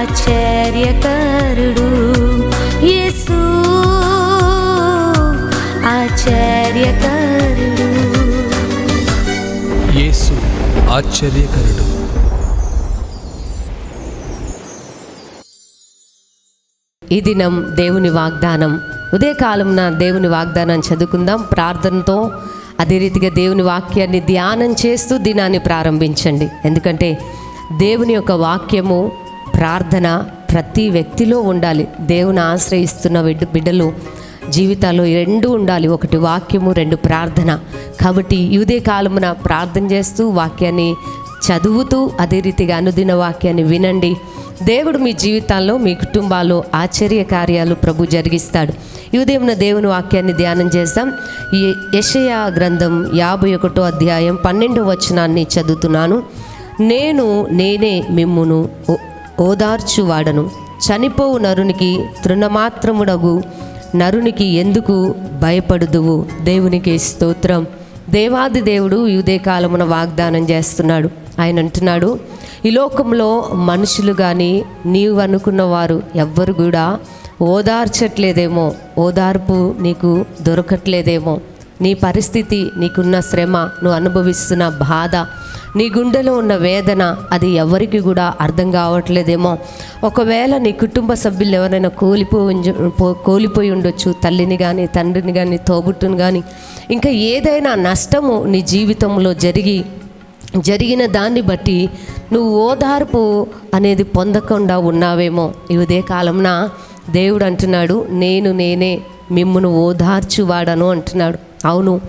ఆశ్చర్యకరుడు యేసు. ఆశ్చర్యకరుడు. యేసు ఆశ్చర్యకరుడు. ఈ దినం దేవుని వాగ్దానం. ఉదయకాలంన దేవుని వాగ్దానం చదువుకుందాం. ప్రార్థనతో అదే రీతిగా దేవుని వాక్యాన్ని ధ్యానం చేస్తూ దినాన్ని ప్రారంభించండి. ఎందుకంటే దేవుని యొక్క వాక్యము ప్రార్థన ప్రతి వ్యక్తిలో ఉండాలి. దేవుని ఆశ్రయిస్తున్న బిడ్డ బిడ్డలు జీవితాల్లో రెండు ఉండాలి. ఒకటి వాక్యము రెండు ప్రార్థన. కాబట్టి ఈ కాలమున ప్రార్థన చేస్తూ వాక్యాన్ని చదువుతూ అదే రీతిగా అనుదిన వాక్యాన్ని వినండి. దేవుడు మీ జీవితాల్లో మీ కుటుంబాల్లో ఆశ్చర్య కార్యాలు ప్రభు జరిగిస్తాడు. ఈ ఉదయం దేవుని వాక్యాన్ని ధ్యానం చేద్దాం ఈ యషయా గ్రంథం యాభై ఒకటో అధ్యాయం పన్నెండో వచనాన్ని చదువుతున్నాను. నేను నేనే మిమ్మును ఓదార్చువాడను. చనిపోవు నరునికి తృణమాత్రముడగు. నరునికి ఎందుకు భయపడుదువు? దేవునికి స్తోత్రం. దేవాది దేవుడు యుదే కాలమున వాగ్దానం చేస్తున్నాడు. ఆయన అంటున్నాడు ఈ లోకంలో మనుషులు కానీ నీవు అనుకున్న వారు ఎవ్వరు కూడా ఓదార్చట్లేదేమో. ఓదార్పు నీకు దొరకట్లేదేమో. నీ పరిస్థితి నీకున్న శ్రమ నువ్వు అనుభవిస్తున్న బాధ నీ గుండెలో ఉన్న వేదన అది ఎవరికి కూడా అర్థం కావట్లేదేమో. ఒకవేళ నీ కుటుంబ సభ్యులు ఎవరైనా కోల్పోయి పో- కోల్పోయి ఉండొచ్చు తల్లిని కానీ తండ్రిని కానీ తోబుట్టుని కానీ ఇంకా ఏదైనా నష్టము నీ జీవితంలో జరిగి జరిగిన దాన్ని బట్టి నువ్వు ఓదార్పు అనేది పొందకుండా ఉన్నావేమో. ఈ ఉదయ కాలంన దేవుడు అంటున్నాడు నేను నేనే మిమ్మను ఓదార్చువాడను అంటున్నాడు. అవును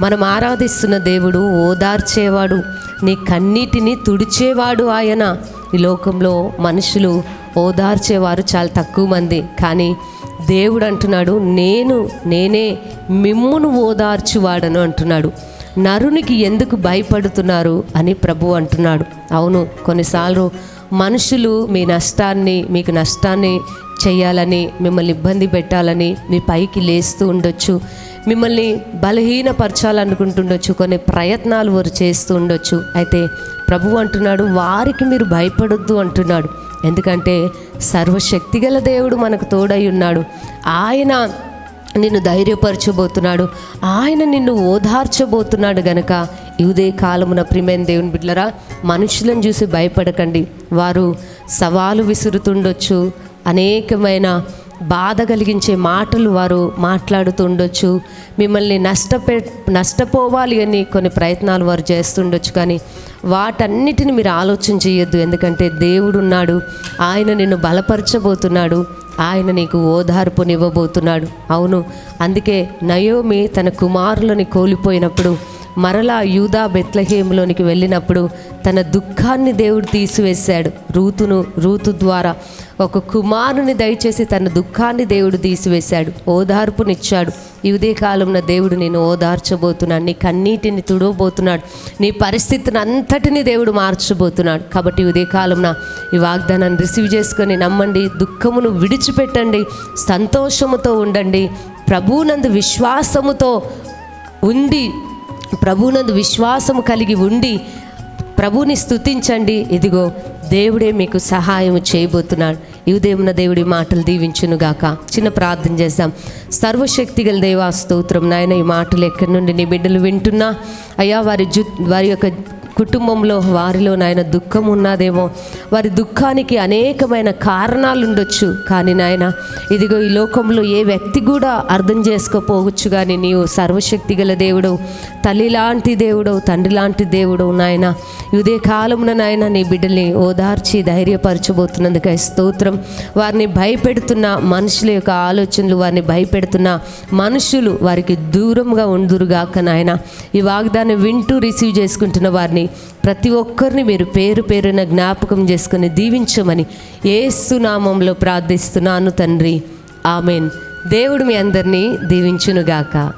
మనం ఆరాధిస్తున్న దేవుడు ఓదార్చేవాడు. నీ కన్నీటిని తుడిచేవాడు ఆయన. ఈ లోకంలో మనుషులు ఓదార్చేవారు చాలా తక్కువ మంది. కానీ దేవుడు అంటున్నాడు నేను నేనే మిమ్మును ఓదార్చువాడను అంటున్నాడు. నరునికి ఎందుకు భయపడుతున్నారు అని ప్రభు అంటున్నాడు. అవును కొన్నిసార్లు మనుషులు మీ నష్టాన్ని మీకు నష్టాన్ని చేయాలని మిమ్మల్ని ఇబ్బంది పెట్టాలని మీ పైకి లేస్తూ ఉండొచ్చు. మిమ్మల్ని బలహీనపరచాలనుకుంటుండొచ్చు. కొన్ని ప్రయత్నాలు వారు చేస్తూ ఉండొచ్చు. అయితే ప్రభు అంటున్నాడు వారికి మీరు భయపడొద్దు అంటున్నాడు. ఎందుకంటే సర్వశక్తిగల దేవుడు మనకు తోడై ఉన్నాడు. ఆయన నిన్ను ధైర్యపరచబోతున్నాడు. ఆయన నిన్ను ఓదార్చబోతున్నాడు గనక ఇదే కాలమున ప్రిమైన దేవుని బిడ్డలరా మనుషులను చూసి భయపడకండి. వారు సవాలు విసురుతుండొచ్చు అనేకమైన బాధ కలిగించే మాటలు వారు మాట్లాడుతుండొచ్చు మిమ్మల్ని నష్టపె నష్టపోవాలి అని కొన్ని ప్రయత్నాలు వారు చేస్తుండొచ్చు కానీ వాటన్నిటిని మీరు ఆలోచన చేయొద్దు. ఎందుకంటే దేవుడున్నాడు ఆయన నిన్ను బలపరచబోతున్నాడు ఆయన నీకు ఓదార్పునివ్వబోతున్నాడు. అవును అందుకే నయోమి తన కుమారులని కోల్పోయినప్పుడు మరలా యూదా బెత్లహేములోనికి వెళ్ళినప్పుడు తన దుఃఖాన్ని దేవుడు తీసివేశాడు. రూతును రూతు ద్వారా ఒక కుమారుని దయచేసి తన దుఃఖాన్ని దేవుడు తీసివేశాడు. ఓదార్పునిచ్చాడు. ఈ ఉదయకాలంలో దేవుడు నేను ఓదార్చబోతున్నాడు. నీ కన్నీటిని తుడవబోతున్నాడు. నీ పరిస్థితిని అంతటిని దేవుడు మార్చబోతున్నాడు. కాబట్టి ఈ ఉదయకాలంన ఈ వాగ్దానాన్ని రిసీవ్ చేసుకొని నమ్మండి. దుఃఖమును విడిచిపెట్టండి. సంతోషముతో ఉండండి. ప్రభువునందు విశ్వాసముతో ఉండి ప్రభునందు విశ్వాసము కలిగి ఉండి ప్రభుని స్థుతించండి ఇదిగో దేవుడే మీకు సహాయం చేయబోతున్నాడు. ఈ ఉదయమున దేవుడి మాటలు దీవించునుగాక. చిన్న ప్రార్థన చేద్దాం. సర్వశక్తి గల దేవా స్తోత్రం. నాయన ఈ మాటలు ఎక్కడి నుండి నీ బిడ్డలు వింటున్నా? అయ్యా వారి జు వారి యొక్క కుటుంబంలో వారిలో నాయన దుఃఖం ఉన్నదేమో. వారి దుఃఖానికి అనేకమైన కారణాలు ఉండొచ్చు కానీ నాయన ఇదిగో ఈ లోకంలో ఏ వ్యక్తి కూడా అర్థం చేసుకోపోవచ్చు కానీ నీవు సర్వశక్తి గల దేవుడు తల్లి లాంటి దేవుడు తండ్రి లాంటి దేవుడు నాయన. ఇదే కాలమున నాయన నీ బిడ్డల్ని ఓదార్చి ధైర్యపరచబోతున్నందుకు స్తోత్రం. వారిని భయపెడుతున్న మనుషుల యొక్క ఆలోచనలు వారిని భయపెడుతున్న మనుషులు వారికి దూరంగా ఉండురుగాక నాయన. ఈ వాగ్దాన్ని వింటూ రిసీవ్ చేసుకుంటున్న వారిని ప్రతి ఒక్కరిని మీరు పేరు పేరున జ్ఞాపకం చేసుకుని దీవించమని ఏసునామంలో ప్రార్థిస్తున్నాను తండ్రి. ఆమెన్. దేవుడు మీ అందరినీ దీవించునుగాక.